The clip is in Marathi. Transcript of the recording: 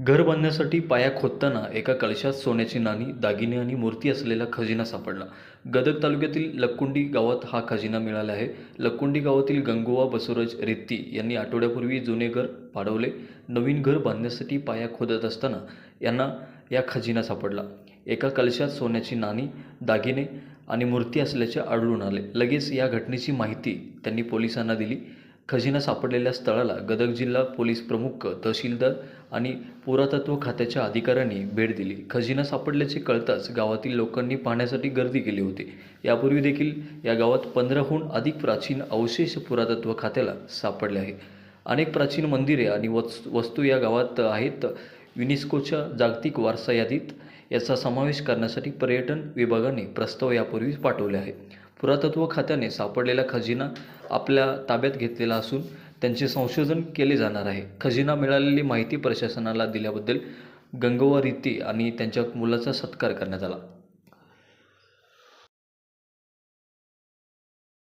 घर बांधण्यासाठी पाया खोदताना एका कळशात सोन्याची नाणी दागिने आणि मूर्ती असलेला खजिना सापडला. गदग तालुक्यातील लक्कुंडी गावात हा खजिना मिळाला आहे. लक्कुंडी गावातील गंगोवा बसवराज रेत्ती यांनी आठवड्यापूर्वी जुने घर पाडवले. नवीन घर बांधण्यासाठी पाया खोदत असताना यांना या खजिना सापडला. एका कलशात सोन्याची नाणी दागिने आणि मूर्ती असल्याचे आढळून आले. लगेच या घटनेची माहिती त्यांनी पोलिसांना दिली. खजिना सापडलेल्या स्थळाला गदग जिल्हा पोलीस प्रमुख तहसीलदार आणि पुरातत्व खात्याच्या अधिकाऱ्यांनी भेट दिली. खजिना सापडल्याचे कळताच गावातील लोकांनी पाहण्यासाठी गर्दी केली होती. यापूर्वी देखील या गावात पंधराहून अधिक प्राचीन अवशेष पुरातत्व खात्याला सापडले आहे अनेक प्राचीन मंदिरे आणि वस् वस्तू या गावात आहेत. युनेस्कोच्या जागतिक वारसा यादीत याचा समावेश करण्यासाठी पर्यटन विभागाने प्रस्ताव यापूर्वीच पाठवले आहे पुरातत्व खात्याने सापडलेला खजिना आपल्या ताब्यात घेतलेला असून त्यांचे संशोधन केले जाणार आहे. खजिना मिळालेली माहिती प्रशासनाला दिल्याबद्दल गंगवा रीती आणि त्यांच्या मुलाचा सत्कार करण्यात आला.